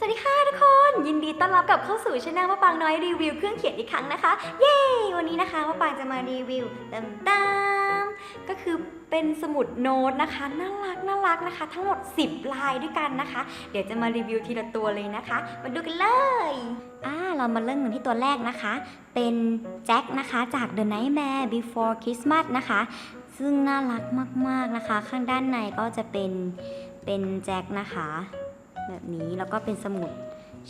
สวัสดีค่ะทุกคน ยินดีต้อนรับกลับเข้าสู่ช่องมะปางน้อยรีวิวเครื่องเขียนอีกครั้งนะคะ เย้ วันนี้นะคะมะปางจะมารีวิวตามตามก็คือเป็นสมุดโน้ตนะคะน่ารักน่ารักนะคะ ทั้งหมด 10 ลายด้วยกันนะคะ เดี๋ยวจะมารีวิวทีละตัวเลยนะคะ มาดูกันเลยอ่าเรามาเริ่มกันที่ตัวแรกนะคะ เป็นแจ็คนะคะจาก The Nightmare Before Christmas นะคะ ซึ่งน่ารักมากๆนะคะ ข้างด้านในก็จะเป็นเป็นแจ็คนะคะ แบบนี้แล้วก็เป็นสมุด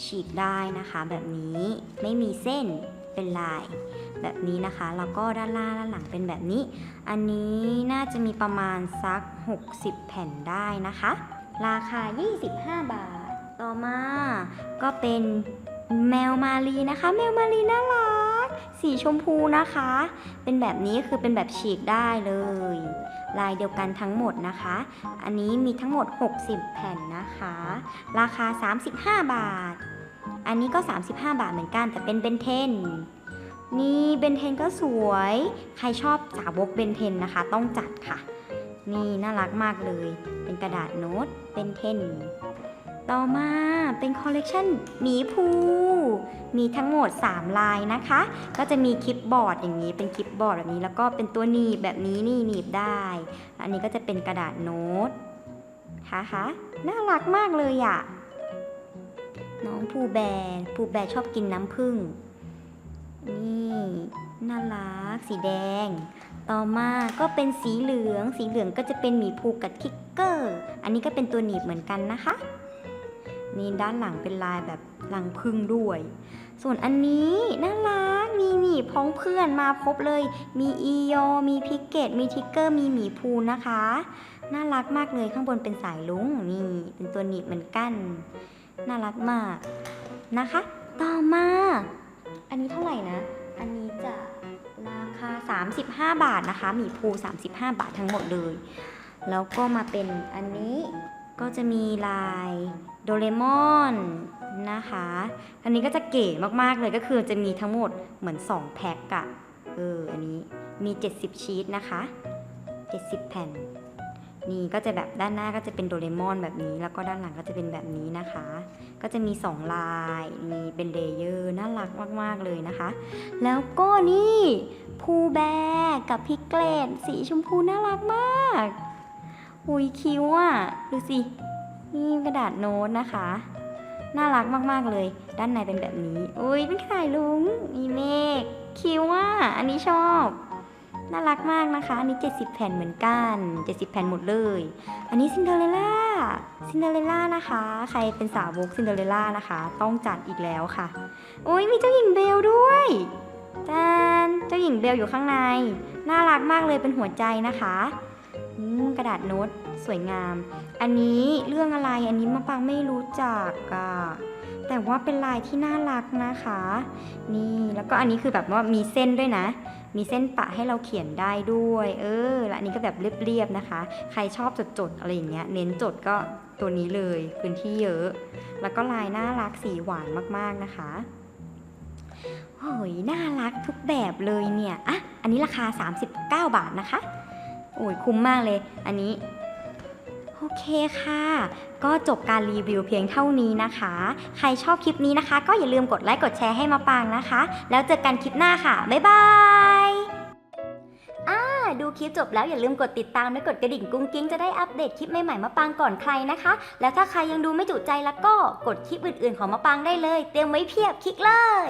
ฉีกได้นะคะ แบบนี้ไม่มีเส้นเป็นลายแบบนี้นะคะ แล้วก็ด้านล่างด้านหลังเป็นแบบนี้ อันนี้น่าจะมีประมาณสัก 60 แผ่นได้นะคะ ราคา 25 บาท ต่อมาก็เป็นแมวมารีนะคะ แมวมารีน่ารัก สีชมพูนะคะ เป็นแบบนี้คือเป็นแบบฉีกได้เลย ลายเดียวกันทั้งหมดนะคะ อันนี้มีทั้งหมด 60 แผ่นนะคะ ราคา 35 บาท อันนี้ก็ 35 บาทเหมือนกันแต่เป็นเบนเทนนี่เบนเทนก็สวย ใครชอบสาวกเบนเทนนะคะ ต้องจัดค่ะ นี่น่ารักมากเลย เป็นกระดาษโน้ตเบนเทน ต่อมาเป็นคอลเลกชันหมีภูมีทั้งหมด 3 ลายนะคะ ก็จะมีคลิปบอร์ดอย่างนี้ เป็นคลิปบอร์ดแบบนี้ แล้วก็เป็นตัวหนีบแบบนี้นี่หนีบได้ อันนี้ก็จะเป็นกระดาษโน้ตค่ะคะน่ารักมากเลยอะ่ะ น้องภูแบร์ภูแบร์ชอบกินน้ำผึ้ง นี่น่ารักสีแดง ต่อมาก็เป็นสีเหลือง สีเหลืองก็จะเป็นหมีภูกับคิกเกอร์ อันนี้ก็เป็นตัวหนีบเหมือนกันนะคะ นี่ด้านหลังเป็นลายแบบรังผึ้งด้วย ส่วนอันนี้น่ารักมีหมีพ้องเพื่อนมาครบเลย มีอีโยมีพิกเกต มีทิกเกอร์ มีหมีภูนะคะ น่ารักมากเลยข้างบนเป็นสายลุงนี่เป็นตัวหนีบเหมือนกัน น่ารักมากนะคะ ต่อมา อันนี้เท่าไหร่นะ อันนี้จะราคา 35 บาทนะคะ หมีภู 35 บาททั้งหมดเลย แล้วก็มาเป็นอันนี้ ก็จะมีลายโดเรมอนนะคะ อันนี้ก็จะเก๋มากๆเลยก็คือจะมีทั้งหมดเหมือน 2 แพ็คอะเออ อันนี้มี 70 ชีตนะคะ 70 แผ่น นี่ก็จะแบบด้านหน้าก็จะเป็นโดเรมอนแบบนี้ แล้วก็ด้านหลังก็จะเป็นแบบนี้นะคะ ก็จะมี 2 ลาย มีเป็นเลเยอร์ น่ารักมาก ๆ เลยนะคะ แล้วก็นี่ภูแบกับพิกเกลตสีชมพูน่ารักมาก หุยคิ้วอะ ดูสิ นี่กระดาษโน้ตนะคะ น่ารักมากๆเลย ด้านในเป็นแบบนี้ อุ้ยเป็นไข่ลุง มีเมฆ คิ้วอะ อันนี้ชอบ น่ารักมากนะคะ อันนี้ 70 แผ่นเหมือนกัน 70 แผ่นหมดเลย อันนี้ซินเดอเรลล่า ซินเดอเรลล่านะคะ ใครเป็นสาวกซินเดอเรลล่านะคะ ต้องจัดอีกแล้วค่ะ อุ้ยมีเจ้าหญิงเบลด้วยจานเจ้าหญิงเบลอยู่ข้างใน น่ารักมากเลยเป็นหัวใจนะคะ กระดาษโน้ตสวยงาม อันนี้เรื่องอะไรอันนี้มะปางไม่รู้จักอะแต่ว่าเป็นลายที่น่ารักนะคะ นี่แล้วก็อันนี้คือแบบว่ามีเส้นด้วยนะ มีเส้นปะให้เราเขียนได้ด้วย เออและอันนี้ก็แบบเรียบๆนะคะ ใครชอบจดๆอะไรอย่างเงี้ยเน้นจดก็ตัวนี้เลยพื้นที่เยอะ แล้วก็ลายน่ารักสีหวานมากๆนะคะโอ้ยน่ารักทุกแบบเลยเนี่ยอะอันนี้ราคา 39 บาทนะคะ โอ้ยคุ้มมากเลย อันนี้ โอเคค่ะ ก็จบการรีวิวเพียงเท่านี้นะคะ ใครชอบคลิปนี้นะคะ ก็อย่าลืมกดไลค์กดแชร์ให้มาปางนะคะ แล้วเจอกันคลิปหน้าค่ะ บ๊ายบายอ่าดูคลิปจบแล้วอย่าลืมกดติดตามและกดกระดิ่งกุ้งกิ้งจะได้อัปเดตคลิปใหม่ๆมาปางก่อนใครนะคะ แล้วถ้าใครยังดูไม่จุใจแล้วก็กดคลิปอื่นๆของมาปางได้เลย เตรียมไว้เพียบคลิกเลย